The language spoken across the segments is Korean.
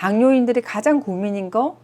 당뇨인들이 가장 고민인 거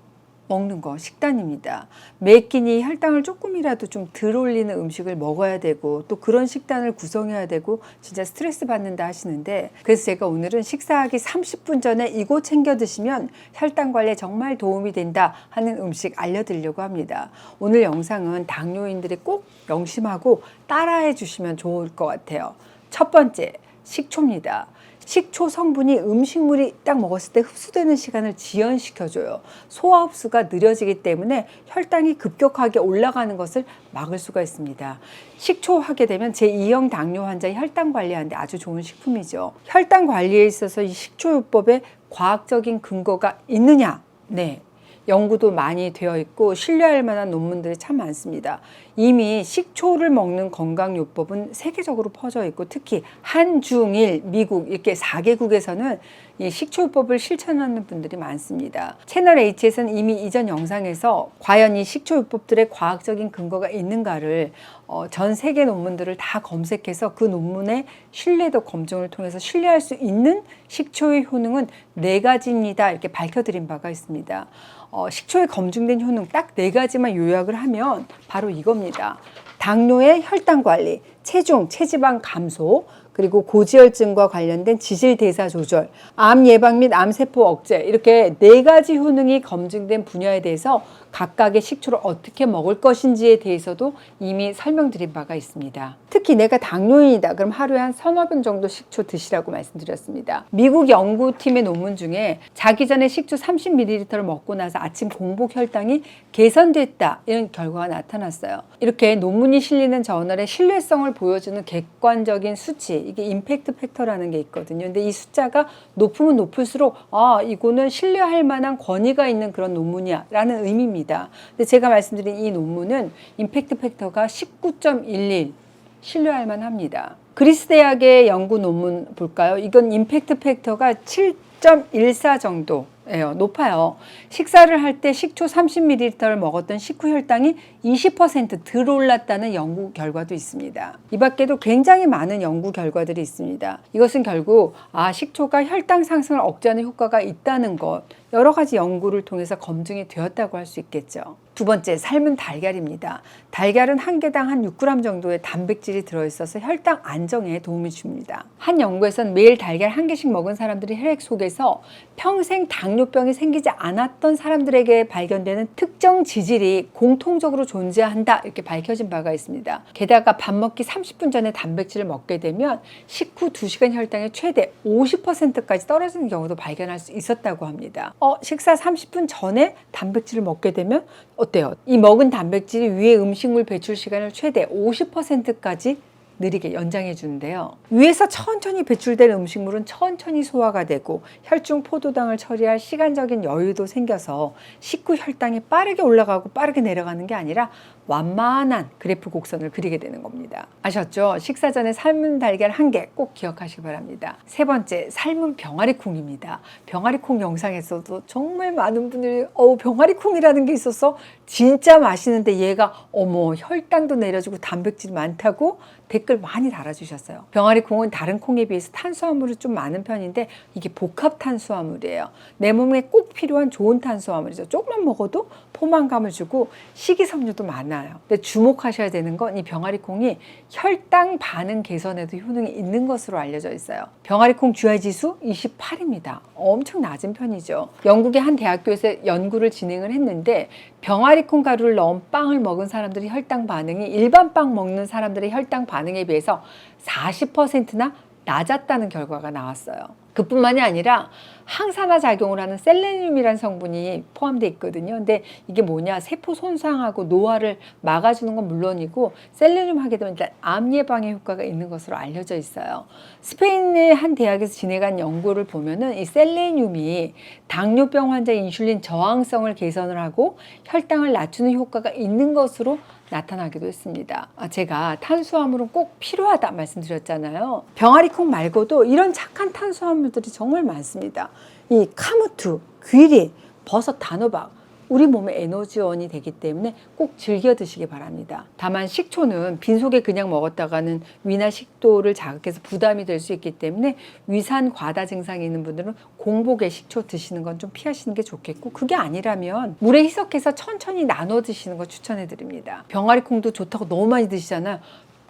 먹는 거 식단입니다. 매 끼니 혈당을 조금이라도 좀 덜 올리는 음식을 먹어야 되고 또 그런 식단을 구성해야 되고 진짜 스트레스 받는다 하시는데 그래서 제가 오늘은 식사하기 30분 전에 이거 챙겨 드시면 혈당 관리에 정말 도움이 된다 하는 음식 알려드리려고 합니다. 오늘 영상은 당뇨인들이 꼭 명심하고 따라해 주시면 좋을 것 같아요. 첫 번째 식초입니다. 식초 성분이 음식물이 딱 먹었을 때 흡수되는 시간을 지연시켜줘요. 소화 흡수가 느려지기 때문에 혈당이 급격하게 올라가는 것을 막을 수가 있습니다. 식초 하게 되면 제2형 당뇨 환자의 혈당 관리하는데 아주 좋은 식품이죠. 혈당 관리에 있어서 이 식초요법에 과학적인 근거가 있느냐? 네. 연구도 많이 되어 있고 신뢰할 만한 논문들이 참 많습니다. 이미 식초를 먹는 건강요법은 세계적으로 퍼져 있고 특히 한중일 미국 이렇게 4개국에서는 이 식초요법을 실천하는 분들이 많습니다. 채널 H에서는 이미 이전 영상에서 과연 이 식초요법들의 과학적인 근거가 있는가를 어, 전 세계 논문들을 다 검색해서 그 논문의 신뢰도 검증을 통해서 신뢰할 수 있는 식초의 효능은 네 가지입니다. 이렇게 밝혀드린 바가 있습니다. 어, 식초에 검증된 효능 딱 네 가지만 요약을 하면 바로 이겁니다. 당뇨의 혈당 관리, 체중, 체지방 감소, 그리고 고지혈증과 관련된 지질 대사 조절, 암 예방 및 암세포 억제 이렇게 네 가지 효능이 검증된 분야에 대해서 각각의 식초를 어떻게 먹을 것인지에 대해서도 이미 설명드린 바가 있습니다. 특히 내가 당뇨인이다. 그럼 하루에 한 서너 병 정도 식초 드시라고 말씀드렸습니다. 미국 연구팀의 논문 중에 자기 전에 식초 30ml를 먹고 나서 아침 공복 혈당이 개선됐다. 이런 결과가 나타났어요. 이렇게 논문이 실리는 저널의 신뢰성을 보여주는 객관적인 수치, 이게 임팩트 팩터라는 게 있거든요. 근데 이 숫자가 높으면 높을수록 아, 이거는 신뢰할 만한 권위가 있는 그런 논문이야라는 의미입니다. 근데 제가 말씀드린 이 논문은 임팩트 팩터가 19.11 신뢰할 만합니다. 그리스 대학의 연구 논문 볼까요? 이건 임팩트 팩터가 7.14 정도. 예요. 높아요. 식사를 할 때 식초 30ml를 먹었던 식후 혈당이 20%덜 올랐다는 연구 결과도 있습니다. 이 밖에도 굉장히 많은 연구 결과들이 있습니다. 이것은 결국 아 식초가 혈당 상승을 억제하는 효과가 있다는 것 여러 가지 연구를 통해서 검증이 되었다고 할 수 있겠죠. 두 번째, 삶은 달걀입니다. 달걀은 한 개당 한 6g 정도의 단백질이 들어있어서 혈당 안정에 도움이 줍니다. 한 연구에서는 매일 달걀 한 개씩 먹은 사람들의 혈액 속에서 평생 당뇨병이 생기지 않았던 사람들에게 발견되는 특정 지질이 공통적으로 존재한다 이렇게 밝혀진 바가 있습니다. 게다가 밥 먹기 30분 전에 단백질을 먹게 되면 식후 2시간 혈당이 최대 50%까지 떨어지는 경우도 발견할 수 있었다고 합니다. 어, 식사 30분 전에 단백질을 먹게 되면 어때요? 이 먹은 단백질이 위에 음식물 배출 시간을 최대 50%까지 느리게 연장해 주는데요. 위에서 천천히 배출된 음식물은 천천히 소화가 되고 혈중 포도당을 처리할 시간적인 여유도 생겨서 식후 혈당이 빠르게 올라가고 빠르게 내려가는 게 아니라 완만한 그래프 곡선을 그리게 되는 겁니다. 아셨죠? 식사 전에 삶은 달걀 한 개 꼭 기억하시기 바랍니다. 세 번째, 삶은 병아리콩입니다. 병아리콩 영상에서도 정말 많은 분들이 어 병아리콩이라는 게 있어서 진짜 맛있는데 얘가 어머 혈당도 내려주고 단백질이 많다고 댓글 많이 달아주셨어요. 병아리 콩은 다른 콩에 비해서 탄수화물이 좀 많은 편인데 이게 복합 탄수화물이에요. 내 몸에 꼭 필요한 좋은 탄수화물이죠. 조금만 먹어도 포만감을 주고 식이섬유도 많아요. 근데 주목하셔야 되는 건 이 병아리콩이 혈당 반응 개선에도 효능이 있는 것으로 알려져 있어요. 병아리콩 GI 지수 28입니다. 엄청 낮은 편이죠. 영국의 한 대학교에서 연구를 진행을 했는데 병아리콩 가루를 넣은 빵을 먹은 사람들의 혈당 반응이 일반 빵 먹는 사람들의 혈당 반응에 비해서 40%나 낮았다는 결과가 나왔어요. 그뿐만이 아니라 항산화 작용을 하는 셀레늄이라는 성분이 포함되어 있거든요. 근데 이게 뭐냐? 세포 손상하고 노화를 막아주는 건 물론이고 셀레늄 하게 되면 일단 암 예방에 효과가 있는 것으로 알려져 있어요. 스페인의 한 대학에서 진행한 연구를 보면은 이 셀레늄이 당뇨병 환자 인슐린 저항성을 개선을 하고 혈당을 낮추는 효과가 있는 것으로 나타나기도 했습니다. 아, 제가 탄수화물은 꼭 필요하다 말씀드렸잖아요. 병아리콩 말고도 이런 착한 탄수화물들이 정말 많습니다. 이 카무투, 귀리, 버섯, 단호박, 우리 몸의 에너지원이 되기 때문에 꼭 즐겨 드시기 바랍니다. 다만 식초는 빈속에 그냥 먹었다가는 위나 식도를 자극해서 부담이 될 수 있기 때문에 위산 과다 증상이 있는 분들은 공복에 식초 드시는 건 좀 피하시는 게 좋겠고 그게 아니라면 물에 희석해서 천천히 나눠 드시는 거 추천해 드립니다. 병아리콩도 좋다고 너무 많이 드시잖아요.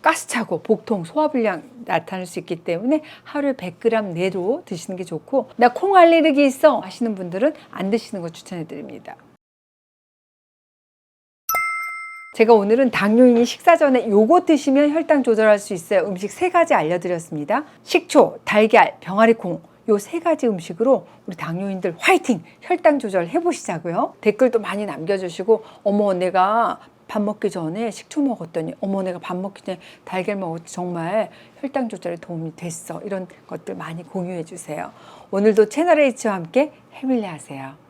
가스 차고 복통, 소화불량 나타날 수 있기 때문에 하루에 100g 내로 드시는 게 좋고 나 콩 알레르기 있어 하시는 분들은 안 드시는 거 추천해 드립니다. 제가 오늘은 당뇨인이 식사 전에 요거 드시면 혈당 조절할 수 있어요. 음식 세 가지 알려드렸습니다. 식초, 달걀, 병아리콩 요 세 가지 음식으로 우리 당뇨인들 화이팅! 혈당 조절 해보시자고요. 댓글도 많이 남겨주시고 어머 내가 밥 먹기 전에 식초 먹었더니 어머 내가 밥 먹기 전에 달걀 먹었더니 정말 혈당 조절에 도움이 됐어. 이런 것들 많이 공유해 주세요. 오늘도 채널 H와 함께 해밀리 하세요.